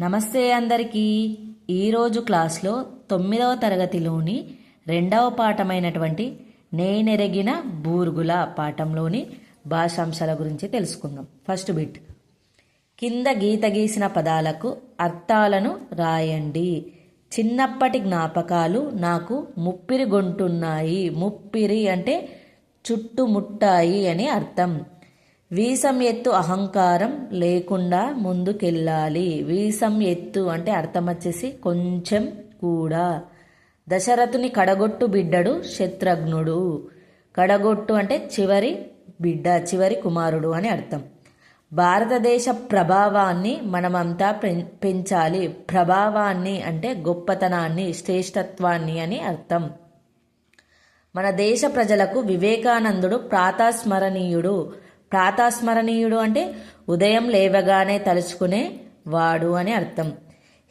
నమస్తే అందరికీ. ఈరోజు క్లాస్లో తొమ్మిదవ తరగతిలోని రెండవ పాఠమైనటువంటి నేనెరగిన బూర్గుల పాఠంలోని భాషాంశాల గురించి తెలుసుకుందాం. First bit. కింద గీత గీసిన పదాలకు అర్థాలను రాయండి. చిన్నప్పటి జ్ఞాపకాలు నాకు ముప్పిరి గొంటున్నాయి. ముప్పిరి అంటే చుట్టుముట్టాయి అని అర్థం. వీసం ఎత్తు అహంకారం లేకుండా ముందుకెళ్ళాలి. వీసం ఎత్తు అంటే అర్థం వచ్చేసి కొంచెం కూడా. దశరథుని కడగొట్టు బిడ్డడు శత్రుఘ్నుడు. కడగొట్టు అంటే చివరి బిడ్డ చివరి కుమారుడు అని అర్థం. భారతదేశ ప్రభావాన్ని మనమంతా పెం- పెంచాలి. ప్రభావాన్ని అంటే గొప్పతనాన్ని శ్రేష్టత్వాన్ని అని అర్థం. మన దేశ ప్రజలకు వివేకానందుడు ప్రాతస్మరణీయుడు. ప్రాతస్మరణీయుడు అంటే ఉదయం లేవగానే తలుచుకునే వాడు అని అర్థం.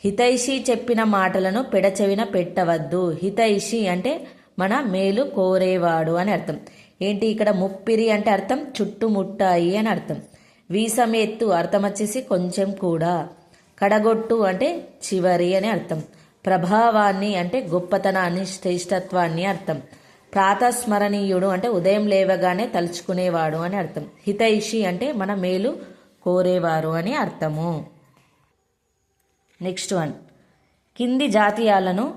హితైషి చెప్పిన మాటలను పెడచెవిన పెట్టవద్దు. హితైషి అంటే మన మేలు కోరేవాడు అని అర్థం. ఏంటి ఇక్కడ ముప్పిరి అంటే అర్థం? చుట్టుముట్టాయి అని అర్థం. వీసమెత్తు అర్థం వచ్చేసి కొంచెం కూడా. కడగొట్టు అంటే చివరి అని అర్థం. ప్రభావాన్ని అంటే గొప్పతనాన్ని శ్రేష్టత్వాన్ని అర్థం. ప్రాతస్మరణీయుడు అంటే ఉదయం లేవగానే తలుచుకునేవాడు అని అర్థం. హితైషి అంటే మన మేలు కోరేవారు అని అర్థము. Next one. కింది జాతీయాలను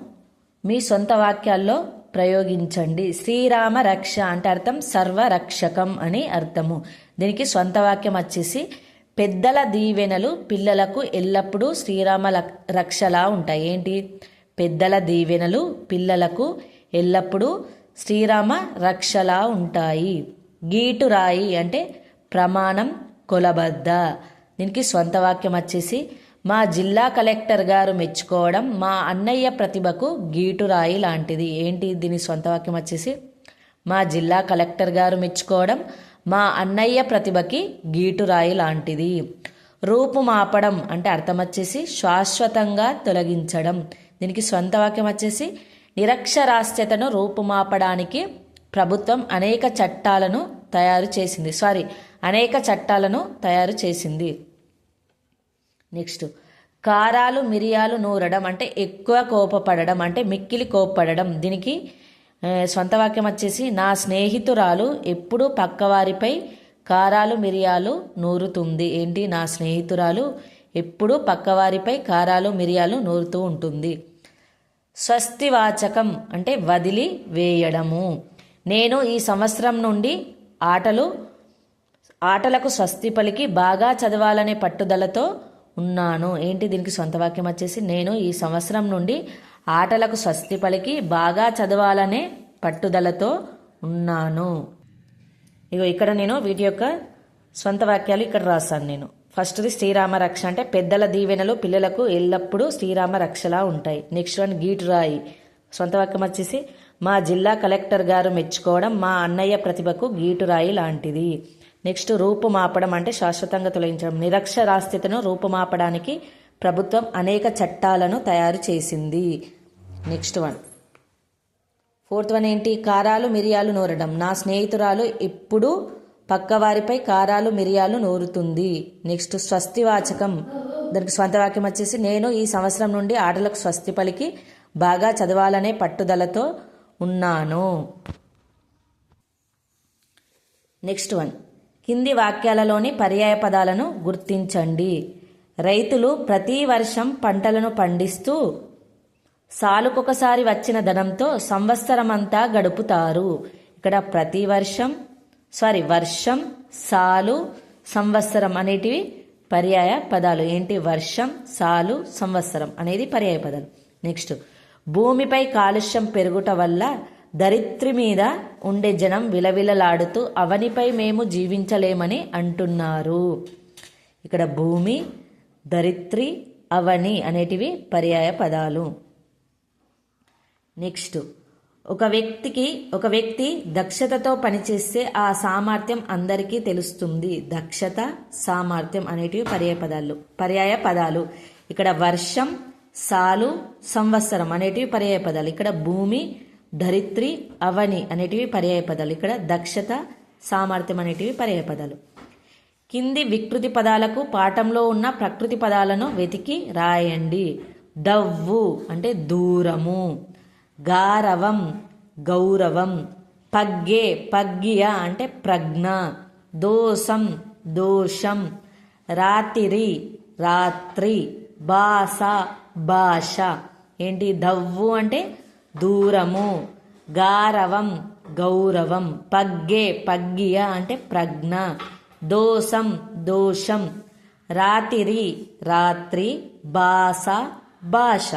మీ సొంత వాక్యాల్లో ప్రయోగించండి. శ్రీరామ రక్ష అంటే అర్థం సర్వరక్షకం అని అర్థము. దీనికి సొంత వాక్యం వచ్చేసి పెద్దల దీవెనలు పిల్లలకు ఎల్లప్పుడూ శ్రీరామ రక్షలా ఉంటాయి. ఏంటి? పెద్దల దీవెనలు పిల్లలకు ఎల్లప్పుడూ శ్రీరామ రక్షలా ఉంటాయి. గీటు రాయి అంటే ప్రమాణం కొలబద్ద. దీనికి సొంత వాక్యం వచ్చేసి మా జిల్లా కలెక్టర్ గారు మెచ్చుకోవడం మా అన్నయ్య ప్రతిభకు గీటురాయి లాంటిది. ఏంటి దీని సొంత వాక్యం వచ్చేసి? మా జిల్లా కలెక్టర్ గారు మెచ్చుకోవడం మా అన్నయ్య ప్రతిభకి గీటురాయి లాంటిది. రూపుమాపడం అంటే అర్థం వచ్చేసి శాశ్వతంగా తొలగించడం. దీనికి సొంత వాక్యం వచ్చేసి నిరక్షరాస్యతను రూపుమాపడానికి ప్రభుత్వం అనేక చట్టాలను తయారు చేసింది. సారీ అనేక చట్టాలను తయారు చేసింది. నెక్స్ట్ కారాలు మిరియాలు నూరడం అంటే ఎక్కువ కోపపడడం అంటే మిక్కిలి కోపపడడం. దీనికి సొంత వాక్యం వచ్చేసి నా స్నేహితురాలు ఎప్పుడూ పక్కవారిపై కారాలు మిరియాలు నూరుతుంది. ఏంటి? నా స్నేహితురాలు ఎప్పుడూ పక్కవారిపై కారాలు మిరియాలు నూరుతూ ఉంటుంది. స్వస్తివాచకం అంటే వదిలి వేయడము. నేను ఈ సంవత్సరం నుండి ఆటలు ఆటలకు స్వస్తి పలికి బాగా చదవాలనే పట్టుదలతో ఉన్నాను. ఏంటి దీనికి సొంత వాక్యం వచ్చేసి? నేను ఈ సంవత్సరం నుండి ఆటలకు స్వస్తి పలికి బాగా చదవాలనే పట్టుదలతో ఉన్నాను. ఇగో ఇక్కడ నేను వీటి యొక్క సొంత వాక్యాలు ఇక్కడ రాశాను నేను. ఫస్ట్ది శ్రీరామ రక్ష అంటే పెద్దల దీవెనలు పిల్లలకు ఎల్లప్పుడూ శ్రీరామ రక్షలా ఉంటాయి. నెక్స్ట్ వన్ గీటు రాయి. సొంత వాక్యం వచ్చేసి మా జిల్లా కలెక్టర్ గారు మెచ్చుకోవడం మా అన్నయ్య ప్రతిభకు గీటురాయి లాంటిది. నెక్స్ట్ రూపుమాపడం అంటే శాశ్వతంగా తొలగించడం. నిరక్షరాస్యతను రూపుమాపడానికి ప్రభుత్వం అనేక చట్టాలను తయారు చేసింది. Next one. ఫోర్త్ వన్ ఏంటి? కారాలు మిరియాలు నూరడం. నా స్నేహితురాలు ఎప్పుడూ పక్కవారిపై కారాలు మిరియాలు నూరుతుంది. నెక్స్ట్ స్వస్తివాచకం దానికి స్వంత వాక్యం వచ్చేసి నేను ఈ సంవత్సరం నుండి ఆటలకు స్వస్తి పలికి బాగా చదవాలనే పట్టుదలతో ఉన్నాను. Next one. కింది వాక్యాలలోని పర్యాయ పదాలను గుర్తించండి. రైతులు ప్రతి వర్షం పంటలను పండిస్తూ సాలుకొకసారి వచ్చిన ధనంతో సంవత్సరమంతా గడుపుతారు. ఇక్కడ ప్రతి వర్షం సారీ వర్షం సాలు సంవత్సరం అనేటివి పర్యాయ పదాలు. ఏంటి? వర్షం సాలు సంవత్సరం అనేది పర్యాయ పదాలు. నెక్స్ట్ భూమిపై కాలుష్యం పెరుగుట వల్ల దరిత్రి మీద ఉండే జనం విలవిలలాడుతూ అవనిపై మేము జీవించలేమని అంటున్నారు. ఇక్కడ భూమి దరిత్రి అవని అనేటివి పర్యాయ పదాలు. నెక్స్ట్ ఒక వ్యక్తికి ఒక వ్యక్తి దక్షతతో పనిచేస్తే ఆ సామర్థ్యం అందరికీ తెలుస్తుంది. దక్షత సామర్థ్యం అనేటివి పర్యాయ పదాలు పర్యాయ పదాలు. ఇక్కడ వర్షం సాలు సంవత్సరం అనేటివి పర్యాయ పదాలు. ఇక్కడ భూమి ధరిత్రి అవని అనేటివి పర్యాయ పదాలు. ఇక్కడ దక్షత సామర్థ్యం అనేటివి పర్యాయ పదాలు. కింది వికృతి పదాలకు పాఠంలో ఉన్న ప్రకృతి పదాలను వెతికి రాయండి. దవ్వు అంటే దూరము. గారవం గౌరవం పగ్గే పగ్గియ అంటే ప్రజ్ఞ దోషం దోషం రాతిరి రాత్రి బాస భాష ఏంటి? దవ్వు అంటే దూరము గారవం గౌరవం పగ్గే పగ్గియ అంటే ప్రజ్ఞ దోషం దోషం రాతిరి రాత్రి బాస భాష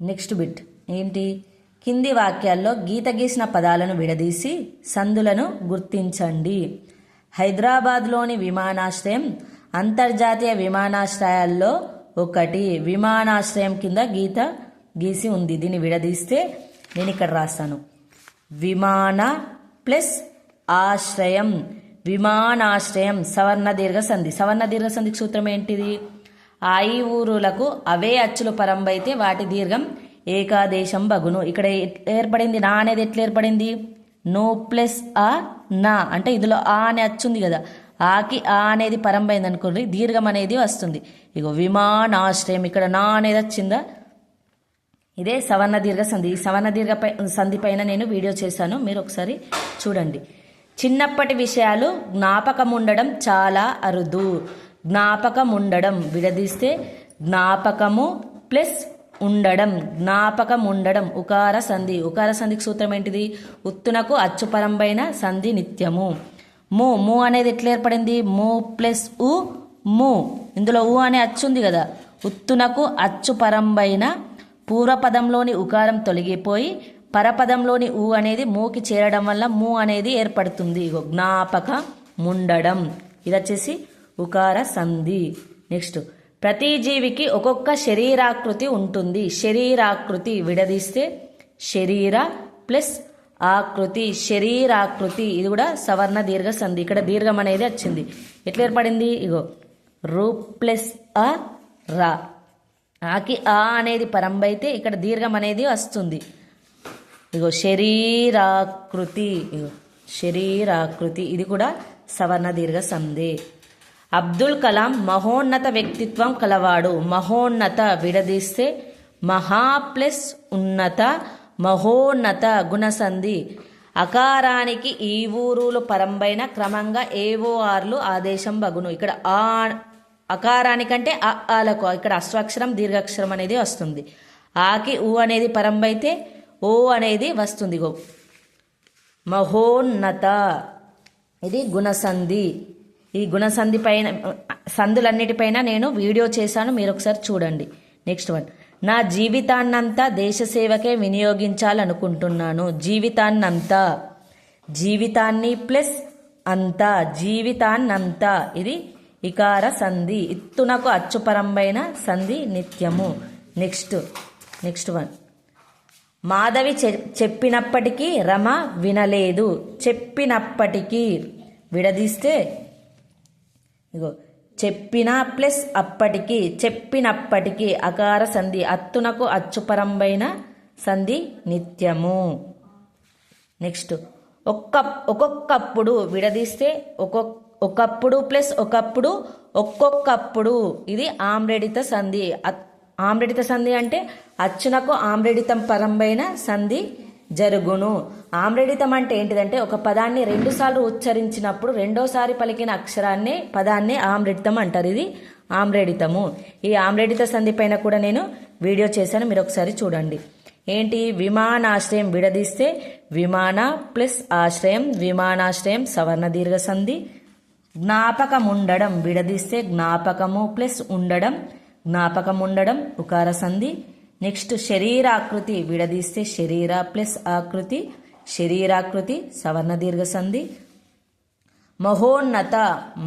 నెక్స్ట్ బిట్. ఏంటి? కింది వాక్యాల్లో గీత గీసిన పదాలను విడదీసి సందులను గుర్తించండి. హైదరాబాద్లోని విమానాశ్రయం అంతర్జాతీయ విమానాశ్రయాల్లో ఒకటి. విమానాశ్రయం కింద గీత గీసి ఉంది. దీన్ని విడదీస్తే నేను ఇక్కడ రాస్తాను. విమాన ప్లస్ ఆశ్రయం. విమానాశ్రయం. సవర్ణ దీర్ఘ సంధి. సవర్ణ దీర్ఘ సంధికి సూత్రం ఏంటిది? ఆ ఈ ఊరులకు అవే అచ్చులు పరంబైతే వాటి దీర్ఘం ఏకాదేశం బగును. ఇక్కడ ఏర్పడింది నా అనేది ఎట్లా ఏర్పడింది? నో ప్లస్ ఆ నా. అంటే ఇందులో ఆ అనే అచ్చుంది కదా. ఆకి ఆ అనేది పరంబైంది అనుకోండి దీర్ఘం అనేది వస్తుంది. ఇగో విమానాశ్రయం ఇక్కడ నా అనేది వచ్చిందా? ఇదే సవర్ణ దీర్ఘ సంధి. ఈ సవర్ణ దీర్ఘ సంధి పైన నేను వీడియో చేశాను. మీరు ఒకసారి చూడండి. చిన్నప్పటి విషయాలు జ్ఞాపకం ఉండడం చాలా అరుదు. జ్ఞాపకం ఉండడం విడదీస్తే జ్ఞాపకము ప్లస్ ఉండడం. జ్ఞాపకం ఉండడం ఉకార సంధి. ఉకార సంధికి సూత్రం ఏంటిది? ఉత్తునకు అచ్చుపరంపైన సంధి నిత్యము. మూ మూ అనేది ఎట్లా ఏర్పడింది? మూ ప్లస్ ఉ మూ. ఇందులో ఉ అనే అచ్చు ఉంది కదా. ఉత్తునకు అచ్చుపరంబైన పూర్వపదంలోని ఉకారం తొలగిపోయి పరపదంలోని ఊ అనేది మూకి చేరడం వల్ల మూ అనేది ఏర్పడుతుంది. జ్ఞాపక ముండడం ఇది వచ్చేసి ఉకార సంధి. నెక్స్ట్ ప్రతి జీవికి ఒక్కొక్క శరీరాకృతి ఉంటుంది. శరీరాకృతి విడదీస్తే శరీర ప్లస్ ఆకృతి శరీరాకృతి. ఇది కూడా సవర్ణ దీర్ఘ సంధి. ఇక్కడ దీర్ఘం అనేది వచ్చింది. ఎట్లా ఏర్పడింది? ఇగో. రూ ప్లస్ అ రా. ఆకి ఆ అనేది పరంబైతే ఇక్కడ దీర్ఘం అనేది వస్తుంది. ఇగో శరీరాకృతి. ఇగో. శరీరాకృతి. ఇది కూడా సవర్ణ దీర్ఘ సంధి. అబ్దుల్ కలాం మహోన్నత వ్యక్తిత్వం కలవాడు. మహోన్నత విడదీస్తే మహా ప్లస్ ఉన్నత మహోన్నత గుణసంధి. అకారానికి ఈ ఊరులు పరంబైన క్రమంగా ఏవో ఆదేశం బగును. ఇక్కడ ఆ అకారానికంటే అ ఆలకు ఇక్కడ అశ్వాక్షరం దీర్ఘాక్షరం అనేది వస్తుంది. ఆకి ఊ అనేది పరంబైతే ఓ అనేది వస్తుంది గో మహోన్నత. ఇది గుణసంధి. ఈ గుణసంధి పైన సంధులన్నిటిపైన నేను వీడియో చేశాను మీరు ఒకసారి చూడండి. నెక్స్ట్ వన్ నా జీవితాన్నంతా దేశ సేవకే వినియోగించాలనుకుంటున్నాను. జీవితాన్నంతా. జీవితాన్ని ప్లస్ అంతా. జీవితాన్నంతా. ఇది ఇకార సంధి. ఇత్తునకు అచ్చుపరంబైన సంధి నిత్యము. నెక్స్ట్ నెక్స్ట్ వన్ మాధవి చె- చెప్పినప్పటికీ రమ వినలేదు. చెప్పినప్పటికీ విడదీస్తే ఇగో చెప్పిన ప్లస్ అప్పటికి చెప్పినప్పటికీ అకార సంధి అత్తునకు అచ్చుపరంబైన సంధి నిత్యము. నెక్స్ట్ ఒక్క ఒక్కొక్కప్పుడు విడదీస్తే ఒక్కొక్క ఒకప్పుడు ప్లస్ ఒకప్పుడు ఒక్కొక్కప్పుడు. ఇది ఆమ్రెడిత సంధి. అత్- సంధి అంటే అచ్చునకు ఆమ్రెడితం పరంబైన సంధి జరుగును. ఆమ్రడితం అంటే ఏంటిదంటే ఒక పదాన్ని రెండుసార్లు ఉచ్చరించినప్పుడు రెండోసారి పలికిన అక్షరాన్ని పదాన్ని ఆమ్రడితం అంటారు. ఇది ఆమ్రేడితము. ఈ ఆమ్రేడిత సంధి పైన కూడా నేను వీడియో చేశాను. మీరు ఒకసారి చూడండి. ఏంటి? విమానాశ్రయం విడదీస్తే విమాన ప్లస్ ఆశ్రయం విమానాశ్రయం సవర్ణ దీర్ఘ సంధి. జ్ఞాపకం ఉండడం విడదీస్తే జ్ఞాపకము ప్లస్ ఉండడం జ్ఞాపకం ఉండడం ఉకార సంధి. నెక్స్ట్ శరీరాకృతి విడదీస్తే శరీర ప్లస్ ఆకృతి. శరీరాకృతి సవర్ణ దీర్ఘసంధి మహోన్నత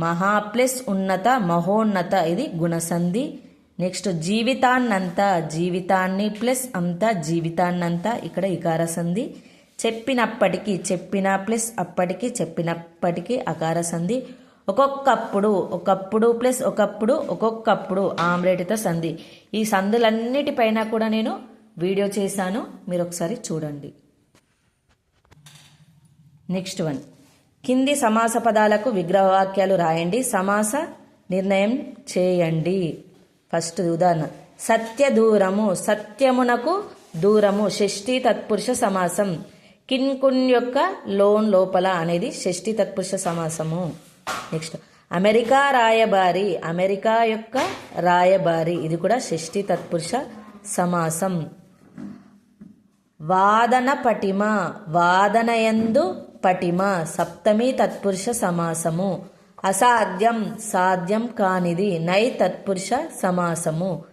మహా ప్లస్ ఉన్నత మహోన్నత ఇది గుణసంధి. నెక్స్ట్ జీవితాన్నంతా జీవితాన్ని ప్లస్ అంతా జీవితాన్నంతా ఇక్కడ ఇకార సంధి చెప్పినప్పటికీ చెప్పిన ప్లస్ అప్పటికి చెప్పినప్పటికీ అకార సంధి ఒక్కొక్కప్పుడు ఒకప్పుడు ప్లస్ ఒకప్పుడు ఒక్కొక్కప్పుడు ఆమ్రేటిత సంధి. ఈ సంధులన్నిటిపైన కూడా నేను వీడియో చేశాను. మీరు ఒకసారి చూడండి. నెక్స్ట్ వన్ కింది సమాస పదాలకు విగ్రహవాక్యాలు రాయండి. సమాస నిర్ణయం చేయండి. ఫస్ట్ ఉదాహరణ. సత్య దూరము. సత్యమునకు దూరము. షష్ఠి తత్పురుష సమాసం. కిన్కున్ యొక్క లోన్ లోపల అనేది షష్ఠి తత్పురుష సమాసము. నెక్స్ట్ అమెరికా రాయబారి. అమెరికా యొక్క రాయబారి. ఇది కూడా షష్ఠి తత్పురుష సమాసం. వాదన పటిమ. వాదనయందు పటిమ సప్తమి తత్పురుష సమాసము. అసాధ్యం సాధ్యం కానిది నై తత్పురుష సమాసము.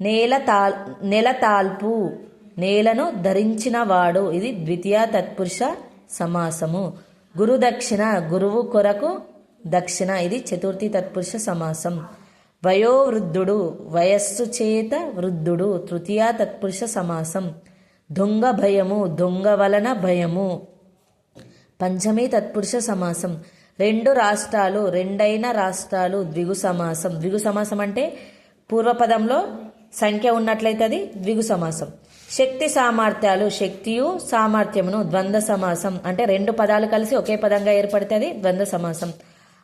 నేల తాల్ నెలతాల్పు నేలను ధరించినవాడు ఇది ద్వితీయ తత్పురుష సమాసము. గురుదక్షిణ గురువు కొరకు దక్షిణ ఇది చతుర్థి తత్పురుష సమాసం. వయోవృద్ధుడు వయస్సు చేత వృద్ధుడు తృతీయ తత్పురుష సమాసం. దొంగ భయము దొంగ వలన భయము. పంచమీ తత్పురుష సమాసం. రెండు రాష్ట్రాలు రెండైన రాష్ట్రాలు ద్విగు సమాసం. ద్విగు సమాసం అంటే పూర్వపదంలో సంఖ్య ఉన్నట్లయితే అది ద్విగు సమాసం. శక్తి సామర్థ్యాలు శక్తియు సామర్థ్యమును ద్వంద్వ సమాసం అంటే రెండు పదాలు కలిసి ఒకే పదంగా ఏర్పడితే అది ద్వంద్వ సమాసం.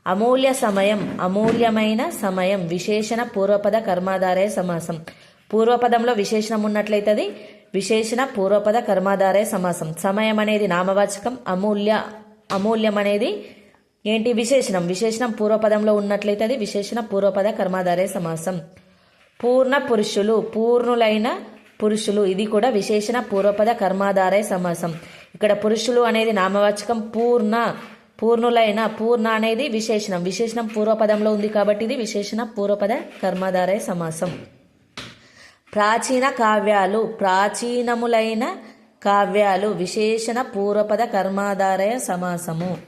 అమూల్య సమయం అమూల్యమైన సమయం విశేషణ పూర్వపద కర్మాధారయ సమాసం. పూర్వపదంలో విశేషణం ఉన్నట్లయితే విశేషణ పూర్వపద కర్మాధారే సమాసం. సమయం అనేది నామవాచకం అమూల్య అమూల్యం అనేది ఏంటి? విశేషణం. విశేషణం పూర్వపదంలో ఉన్నట్లయితే అది విశేషణ పూర్వపద కర్మాధారే సమాసం. పూర్ణ పురుషులు పూర్ణులైన పురుషులు ఇది కూడా విశేషణ పూర్వపద కర్మాధారే సమాసం. ఇక్కడ పురుషులు అనేది నామవాచకం పూర్ణ పూర్ణులైన పూర్ణ అనేది విశేషణం. విశేషణం పూర్వపదంలో ఉంది కాబట్టి ఇది విశేషణ పూర్వపద కర్మాధారే సమాసం. ప్రాచీన కావ్యాలు ప్రాచీనములైన కావ్యాలు విశేషణ పూర్వపద కర్మాధారయ సమాసము.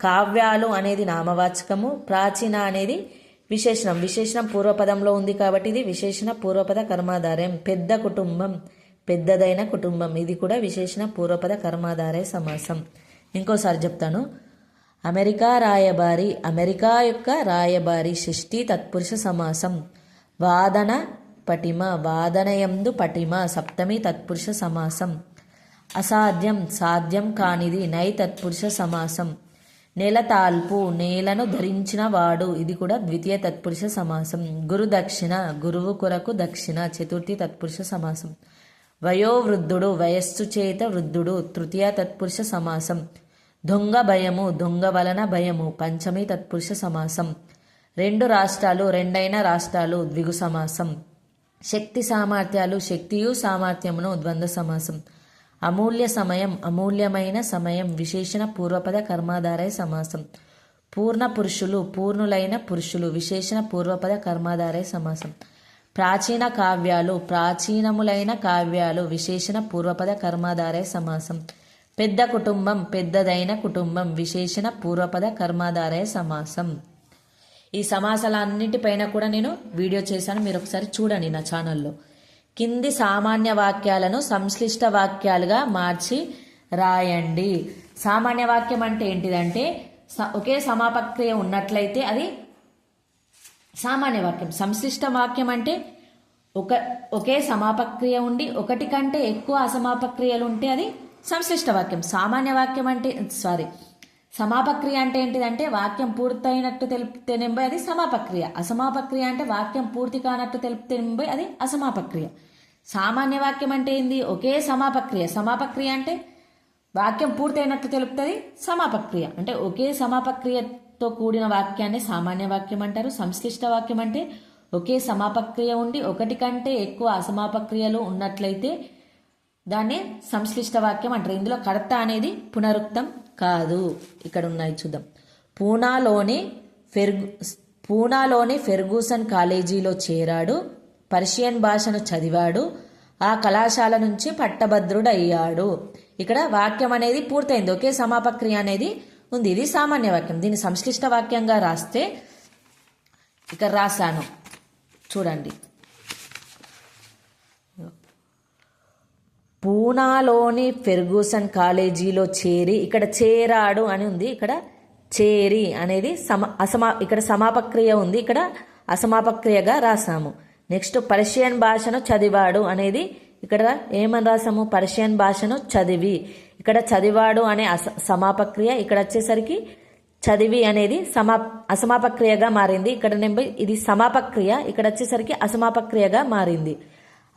కావ్యాలు అనేది నామవాచకము ప్రాచీన అనేది విశేషణం. విశేషణం పూర్వపదంలో ఉంది కాబట్టి ఇది విశేషణ పూర్వపద కర్మాధారయం. పెద్ద కుటుంబం పెద్దదైన కుటుంబం. ఇది కూడా విశేషణ పూర్వపద కర్మాధారయ సమాసం. ఇంకోసారి చెప్తాను. అమెరికా రాయబారి అమెరికా యొక్క రాయబారి షష్ఠి తత్పురుష సమాసం. వాదన పటిమ వాదనయందు పటిమ సప్తమి తత్పురుష సమాసం. అసాధ్యం సాధ్యం కానిది నై తత్పురుష సమాసం. నేల తాల్పు నేలను ధరించిన వాడు ఇది కూడా ద్వితీయ తత్పురుష సమాసం. గురు దక్షిణ గురువు కొరకు దక్షిణ చతుర్థి తత్పురుష సమాసం. వయోవృద్ధుడు వయస్సు చేత వృద్ధుడు తృతీయ తత్పురుష సమాసం. దొంగ భయము దొంగ వలన భయము పంచమి తత్పురుష సమాసం. రెండు రాష్ట్రాలు రెండైన రాష్ట్రాలు ద్విగు సమాసం. శక్తి సామర్థ్యాలు శక్తియు సామర్థ్యమును ద్వంద్వ సమాసం. అమూల్య సమయం అమూల్యమైన సమయం విశేషణ పూర్వపద కర్మాధారయ సమాసం. పూర్ణ పురుషులు పూర్ణులైన పురుషులు విశేషణ పూర్వపద కర్మాధారయ సమాసం. ప్రాచీన కావ్యాలు ప్రాచీనములైన కావ్యాలు విశేషణ పూర్వపద కర్మాధారయ సమాసం. పెద్ద కుటుంబం పెద్దదైన కుటుంబం విశేషణ పూర్వపద కర్మాధారయ సమాసం. ఈ సమాసాలన్నిటిపైన కూడా నేను వీడియో చేశాను. మీరు ఒకసారి చూడండి నా ఛానల్లో. కింది సామాన్య వాక్యాలను సంశ్లిష్ట వాక్యాలుగా మార్చి రాయండి. సామాన్య వాక్యం అంటే ఏంటిదంటే స- ఒకే సమాపక్రియ ఉన్నట్లయితే అది సామాన్య వాక్యం. సంశ్లిష్ట వాక్యం అంటే ఒక ఒకే సమాపక్రియ ఉండి ఒకటి కంటే ఎక్కువ అసమాపక్రియలు ఉంటే అది సంశ్లిష్ట వాక్యం. సామాన్య వాక్యం అంటే సారీ సమాపక్రియ అంటే ఏంటిదంటే వాక్యం పూర్తయినట్టు తెలిపితేనేంబై అది సమాపక్రియ. అసమాపక్రియ అంటే వాక్యం పూర్తి కానట్టు తెలిపితేనేంబై అది అసమాపక్రియ. సామాన్య వాక్యం అంటే ఏంది? ఒకే సమాపక్రియ. సమాపక్రియ అంటే వాక్యం పూర్తయినట్టు తెలుపుతుంది సమాపక్రియ. అంటే ఒకే సమాపక్రియతో కూడిన వాక్యాన్ని సామాన్య వాక్యం అంటారు సంశ్లిష్ట వాక్యం అంటే ఒకే సమాపక్రియ ఉండి ఒకటి కంటే ఎక్కువ అసమాపక్రియలు ఉన్నట్లయితే దాన్ని సంశ్లిష్ట వాక్యం అంటారు. ఇందులో కర్త అనేది పునరుక్తం కాదు. ఇక్కడ ఉన్నాయి చూద్దాం. పూనాలోని ఫెర్గు పూనాలోని ఫెర్గూసన్ కాలేజీలో చేరాడు. పర్షియన్ భాషను చదివాడు. ఆ కళాశాల నుంచి పట్టభద్రుడు అయ్యాడు ఇక్కడ వాక్యం అనేది పూర్తయింది. ఒకే సమాపక్రియ అనేది ఉంది. ఇది సామాన్య వాక్యం. దీన్ని సంశ్లిష్ట వాక్యంగా రాస్తే ఇక్కడ రాశాను. చూడండి. పూనాలోని ఫెర్గూసన్ కాలేజీలో చేరి ఇక్కడ చేరాడు అని ఉంది. ఇక్కడ చేరి అనేది సమ అసమా ఇక్కడ సమాపక్రియ ఉంది. ఇక్కడ అసమాపక్రియగా రాసాము. నెక్స్ట్ పర్షియన్ భాషను చదివాడు అనేది ఇక్కడ ఏమని రాసాము? పర్షియన్ భాషను చదివి. ఇక్కడ చదివాడు అనే అస సమాపక్రియ ఇక్కడ వచ్చేసరికి చదివి అనేది సమా అసమాపక్రియగా మారింది. ఇక్కడ నెంబర్ ఇది సమాపక్రియ. ఇక్కడ వచ్చేసరికి అసమాపక్రియగా మారింది.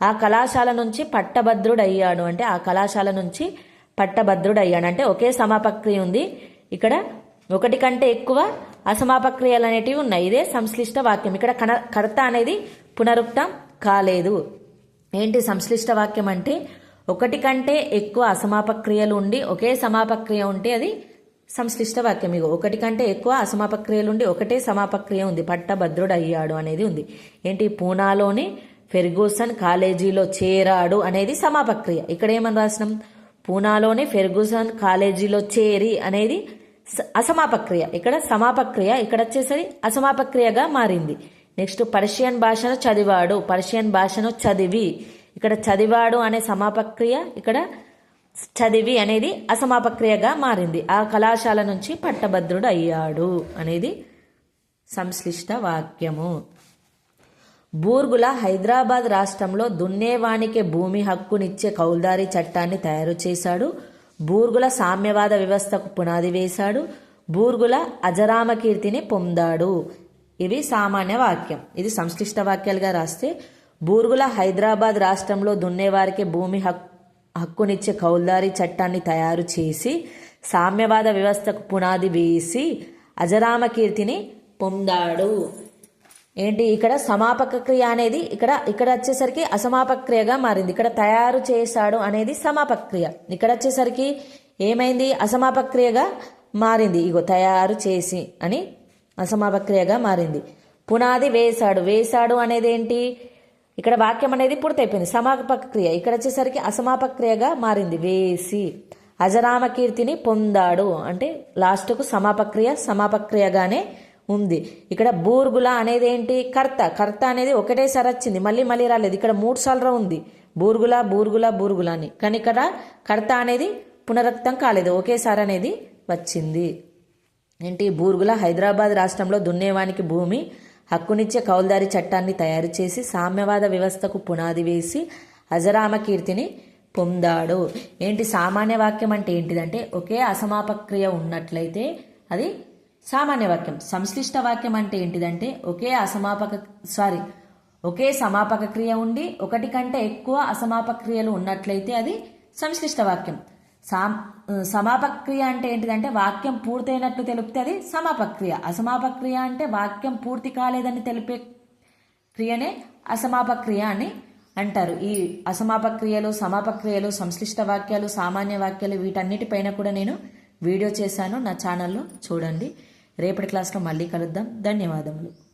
ఆ కళాశాల నుంచి పట్టభద్రుడయ్యాడు. అంటే ఆ కళాశాల నుంచి పట్టభద్రుడయ్యాడు. అంటే ఒకే సమాపక్రియ ఉంది. ఇక్కడ ఒకటి కంటే ఎక్కువ అసమాపక్రియలు అనేటివి ఉన్నాయి. ఇదే సంశ్లిష్ట వాక్యం. ఇక్కడ కణ కర్త అనేది పునరుక్తం కాలేదు. ఏంటి సంశ్లిష్ట వాక్యం అంటే? ఒకటి కంటే ఎక్కువ అసమాపక్రియలు ఉండి ఒకే సమాపక్రియ ఉంటే అది సంశ్లిష్ట వాక్యం. ఇక ఒకటి కంటే ఎక్కువ అసమాపక్రియలు ఉండి ఒకటే సమాపక్రియ ఉంది. పట్టభద్రుడు అయ్యాడు అనేది ఉంది. ఏంటి? పూనాలోని ఫెర్గూసన్ కాలేజీలో చేరాడు అనేది సమాపక్రియ. ఇక్కడ ఏమని రాసినాం? పూనాలోని ఫెర్గూసన్ కాలేజీలో చేరి అనేది స- అసమాపక్రియ. ఇక్కడ సమాపక్రియ ఇక్కడ వచ్చేసరి అసమాపక్రియగా మారింది. నెక్స్ట్ పర్షియన్ భాషను చదివాడు. పర్షియన్ భాషను చదివి. ఇక్కడ చదివాడు అనే సమాపక్రియ ఇక్కడ చదివి అనేది అసమాపక్రియగా మారింది. ఆ కళాశాల నుంచి పట్టభద్రుడు అయ్యాడు అనేది సంశ్లిష్ట వాక్యము. బూర్గుల హైదరాబాద్ రాష్ట్రంలో దున్నేవానికి భూమి హక్కునిచ్చే కౌల్దారీ చట్టాన్ని తయారు చేశాడు. బూర్గుల సామ్యవాద వ్యవస్థకు పునాది వేశాడు. బూర్గుల అజరామ కీర్తిని పొందాడు. ఇవి సామాన్య వాక్యం. ఇది సంశ్లిష్ట వాక్యాలుగా రాస్తే బూర్గుల హైదరాబాద్ రాష్ట్రంలో దున్నేవారికి భూమి హక్కు హక్కునిచ్చే కౌల్దారీ చట్టాన్ని తయారు చేసి సామ్యవాద వ్యవస్థకు పునాది వేసి అజరామ కీర్తిని పొందాడు. ఏంటి? ఇక్కడ సమాపక క్రియ అనేది ఇక్కడ ఇక్కడ వచ్చేసరికి అసమాపక క్రియగా మారింది. ఇక్కడ తయారు చేశాడు అనేది సమాపక క్రియ. ఇక్కడ వచ్చేసరికి ఏమైంది? అసమాపక క్రియగా మారింది. ఇగో తయారు చేసి అని అసమాపక క్రియగా మారింది. పునాది వేశాడు. వేశాడు అనేది ఏంటి? ఇక్కడ వాక్యం అనేది పూర్తయిపోయింది. సమాపక క్రియ. ఇక్కడ వచ్చేసరికి అసమాపక క్రియగా మారింది. వేసి అజరామ కీర్తిని పొందాడు. అంటే లాస్ట్కు సమాపక్రియ సమాపక్రియగానే ఉంది. ఇక్కడ బూర్గుల అనేది ఏంటి కర్త. కర్త అనేది ఒకటేసారి వచ్చింది మళ్ళీ మళ్ళీ రాలేదు. ఇక్కడ మూడు సార్లు ఉంది. బూర్గుల బూర్గుల బూర్గుల అని. కానీ ఇక్కడ కర్త అనేది పునరుక్తం కాలేదు. ఒకేసారి అనేది వచ్చింది. ఏంటి? బూర్గుల హైదరాబాద్ రాష్ట్రంలో దున్నేవానికి భూమి హక్కునిచ్చే కౌల్దారి చట్టాన్ని తయారు చేసి సామ్యవాద వ్యవస్థకు పునాది వేసి అజరామ కీర్తిని పొందాడు. ఏంటి? సామాన్య వాక్యం అంటే ఏంటిదంటే ఒకే అసమాపక్రియ ఉన్నట్లయితే అది సామాన్య వాక్యం. సంశ్లిష్ట వాక్యం అంటే ఏంటిదంటే ఒకే అసమాపక సారీ ఒకే సమాపక క్రియ ఉండి ఒకటి కంటే ఎక్కువ అసమాపక క్రియలు ఉన్నట్లయితే అది సంశ్లిష్ట వాక్యం. సామ్ సమాపక క్రియ అంటే ఏంటిదంటే వాక్యం పూర్తయినట్లు తెలిపితే అది సమాపక క్రియ. అసమాపక క్రియ అంటే వాక్యం పూర్తి కాలేదని తెలిపే క్రియనే అసమాపక క్రియ అని అంటారు. ఈ అసమాపక క్రియలు సమాపక క్రియలు సంశ్లిష్ట వాక్యాలు సామాన్య వాక్యాలు వీటన్నిటిపైన కూడా నేను వీడియో చేశాను. నా ఛానల్లో చూడండి. రేపటి క్లాస్లో మళ్ళీ కలుద్దాం. ధన్యవాదములు.